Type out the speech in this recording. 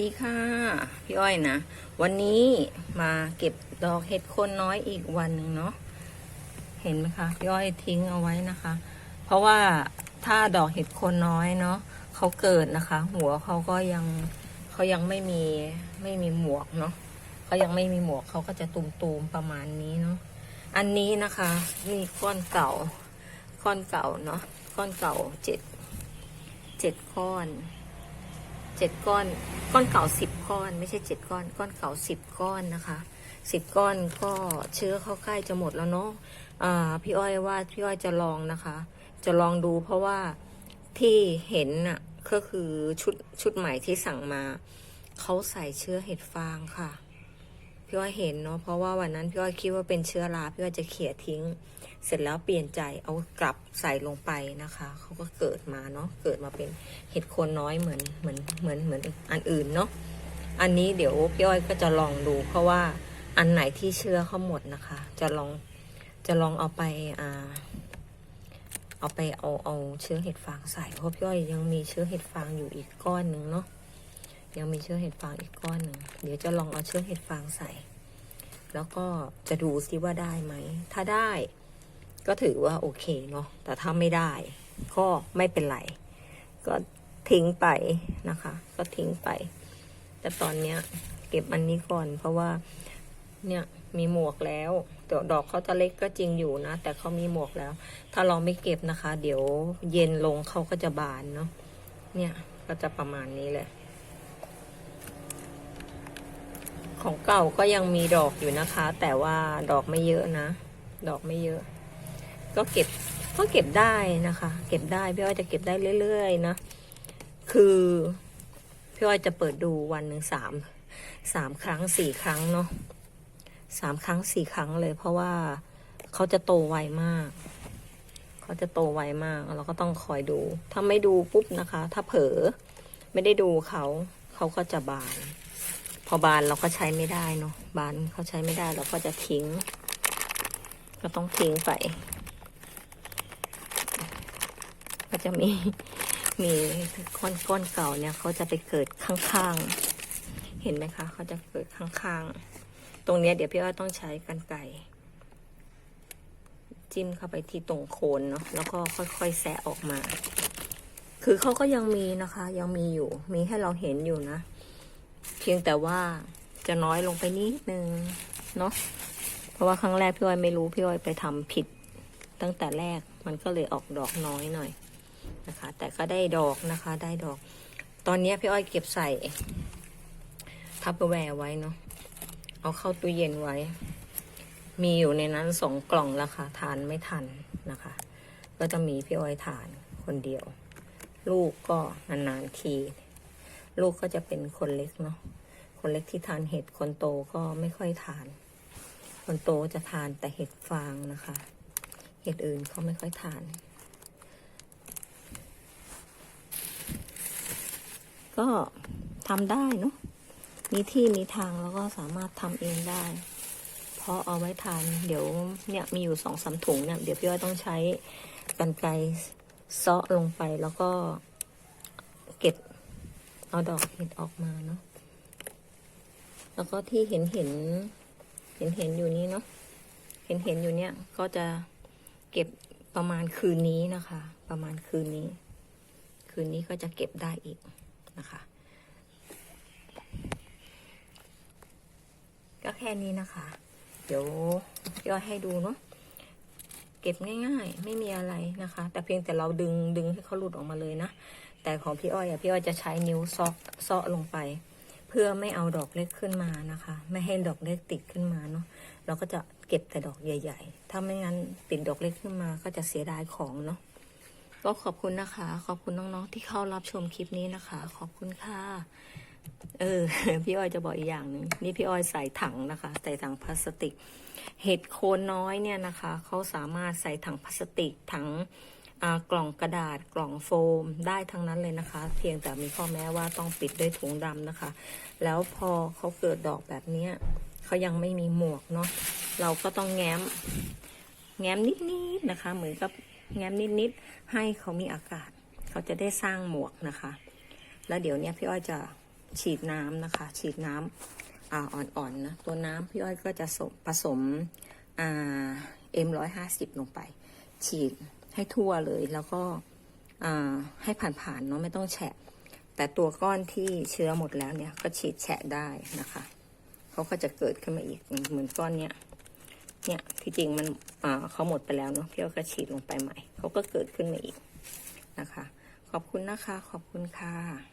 วัสดีค่ะ พี่อ้อยนะ วันนี้มาเก็บดอกเห็ดโคนน้อยอีกวันหนึ่งเนาะเห็นไหมคะพี่อ้อยทิ้งเอาไว้นะคะ เพราะว่าถ้าดอกเห็ดโคนน้อยเนาะเขาเกิดนะคะ หัวเขาก็ยังเขายังไม่มีไม่มีหมวกเนาะเขายังไม่มีหมวกเขาก็จะตุมๆประมาณนี้เนาะอันนี้นะคะนี่ก้อนเก่าก้อนเก่าเนาะก้อนเก่าเจ็ดเจ็ดก้อน เจ็ดก้อน ก้อนเก่าสิบก้อน ไม่ใช่เจ็ดก้อน ก้อนเก่าสิบก้อนนะคะสิบก้อนก็เชื้อเข้าใกล้จะหมดแล้วเนาะพี่อ้อยว่าพี่อ้อยจะลองนะคะ จะลองดูเพราะว่าที่เห็นน่ะก็คือชุดชุดใหม่ที่สั่งมา เขาใส่เชื้อเห็ดฟางค่ะ พี่อ้อยเห็นเนาะเพราะว่าวันนั้นพี่อ้อยคิดว่าเป็นเชื้อราพี่อ้อยจะเขี่ยทิ้ง เสร็จแล้วเปลี่ยนใจเอากลับใส่ลงไปนะคะเขาก็เกิดมาเนาะเกิดมาเป็นเห็ดโคนน้อยเหมือนเหมือนเหมือนเหมือนอันอื่นเนาะอันนี้เดี๋ยวพี่อ้อยก็จะลองดู เพราะว่าอันไหนที่เชื้อเขาหมดนะคะ จะลองจะลองเอาไปอ่าเอาไปเอาเอาเชื้อเห็ดฟางใส่เพราะพี่อ้อยยังมีเชื้อเห็ดฟางอยู่อีกก้อนหนึ่งเนาะ ยังมีเชื้อเห็ดฟางอีกก้อนหนึ่งเดี๋ยวจะลองเอาเชื้อเห็ดฟางใส่ แล้วก็จะดูซิว่าได้ไหม ถ้าได้ก็ถือว่าโอเคเนาะแต่ถ้าไม่ได้ ก็ไม่เป็นไร ก็ทิ้งไปนะคะ ก็ทิ้งไป แต่ตอนเนี้ย เก็บอันนี้ก่อน เพราะว่าเนี่ยมีหมวกแล้วแต่ดอกเขาจะเล็กก็จริงอยู่นะ แต่เขามีหมวกแล้ว ถ้าเราไม่เก็บนะคะ เดี๋ยวเย็นลงเขาก็จะบานเนาะเนี่ยก็จะประมาณนี้เลย ของเก่าก็ยังมีดอกอยู่นะคะ แต่ว่าดอกไม่เยอะนะ ดอกไม่เยอะ ก็เก็บก็เก็บได้นะคะ เก็บได้พี่อ้อยจะเก็บได้เรื่อยๆนะคือพี่อ้อยจะเปิดดูวันหนึ่งสามสามครั้งสี่ครั้งเนาะสามครั้งสี่ครั้งเลย เพราะว่าเขาจะโตไวมาก เขาจะโตไวมาก เราก็ต้องคอยดู ถ้าไม่ดูปุ๊บนะคะ ถ้าเผลอไม่ได้ดูเขา เขาก็จะบาน พอบานเราก็ใช้ไม่ได้เนาะบานเขาใช้ไม่ได้เราก็จะทิ้ง ก็ต้องทิ้งไป ก็จะมีมีก้อนก้อนเก่าเนี่ยเขาจะไปเกิดข้างๆ เห็นไหมคะเขาจะเกิดข้างๆ ตรงเนี้ยเดี๋ยวพี่อ้อยต้องใช้กันไก่จิ้มเข้าไปที่ตรงโคนเนาะแล้วก็ค่อยๆแสะออกมา คือเขาก็ยังมีนะคะ ยังมีอยู่ มีให้เราเห็นอยู่นะ เพียงแต่ว่าจะน้อยลงไปนิดนึงเนาะเพราะว่าครั้งแรกพี่อ้อยไม่รู้พี่อ้อยไปทำผิด ตั้งแต่แรกมันก็เลยออกดอกน้อยหน่อยนะคะ แต่ก็ได้ดอกนะคะได้ดอก ตอนนี้พี่อ้อยเก็บใส่ทับเปอร์แวร์ไว้เนาะเอาเข้าตู้เย็นไว้ มีอยู่ในนั้นสองกล่องล้วค่ะทานไม่ทันนะคะ ก็จะมีพี่อ้อยทานคนเดียว ลูกก็นานๆที ลูกก็จะเป็นคนเล็กเนาะคนเล็กที่ทานเห็ดคนโตก็ไม่ค่อยทาน คนโตจะทานแต่เห็ดฟางนะคะ เห็ดอื่นเขาไม่ค่อยทาน ก็ทำได้เนาะมีที่มีทางแล้วก็สามารถทำเองได้ เพราะเอาไว้ทาน เดี๋ยวเนี่ยมีอยู่สองสามถุงเนี่ยเดี๋ยวพี่อ้อยต้องใช้กันไกรเซาะลงไปแล้วก็เก็บ เอาดอกเห็ดออกมาเนาะ แล้วก็ที่เห็นเห็น เห็นเห็นอยู่นี้เนาะ เห็นเห็นอยู่เนี่ยก็จะเก็บประมาณคืนนี้นะคะ ประมาณคืนนี้ คืนนี้ก็จะเก็บได้อีกนะคะ ก็แค่นี้นะคะ เดี๋ยวย่อยให้ดูเนาะเก็บง่าย ๆ ไม่มีอะไรนะคะ แต่เพียงแต่เราดึงดึงให้เขาหลุดออกมาเลยนะ แต่ของพี่อ้อยอะพี่อ้อยจะใช้นิ้วซอกซาะลงไป เพื่อไม่เอาดอกเล็กขึ้นมานะคะ ไม่ให้ดอกเล็กติดขึ้นมาเนาะเราก็จะเก็บแต่ดอกใหญ่ ๆ ถ้าไม่งั้นติดดอกเล็กขึ้นมาก็จะเสียดายของเนาะก็ขอบคุณนะคะ ขอบคุณน้องๆที่เข้ารับชมคลิปนี้นะคะ ขอบคุณค่ะเออพี่อ้อยจะบอกอีกอย่างหนึ่งนี่พี่อ้อยใส่ถังนะคะใส่ถังพลาสติก เห็ดโคนน้อยเนี่ยนะคะเขาสามารถใส่ถังพลาสติกถัง กล่องกระดาษกล่องโฟมได้ทั้งนั้นเลยนะคะ เพียงแต่มีข้อแม้ว่าต้องปิดด้วยถุงดำนะคะ แล้วพอเขาเกิดดอกแบบนี้เขายังไม่มีหมวกเนาะเราก็ต้องแง้ม แง้มนิดๆนะคะ เหมือนกับแง้มนิดๆให้เขามีอากาศ เขาจะได้สร้างหมวกนะคะ แล้วเดี๋ยวนี้พี่อ้อยจะฉีดน้ำนะคะ ฉีดน้ำอ่อ่อนๆนะตัวน้ำพี่อ้อยก็จะผสมอ่าเอ็มร้อยห้าสิบลงไป ฉีด ให้ทั่วเลย แล้วก็ให้ผ่านๆเนาะไม่ต้องแฉะ แต่ตัวก้อนที่เชื้อหมดแล้วเนี่ย ก็ฉีดแฉะได้นะคะเขาก็จะเกิดขึ้นมาอีกเหมือนก้อนเนี้ยเนี่ยที่จริงมันเขาหมดไปแล้วเนาะพี่อ้อยก็ฉีดลงไปใหม่เขาก็เกิดขึ้นมาอีกนะคะ ขอบคุณนะคะ ขอบคุณค่ะ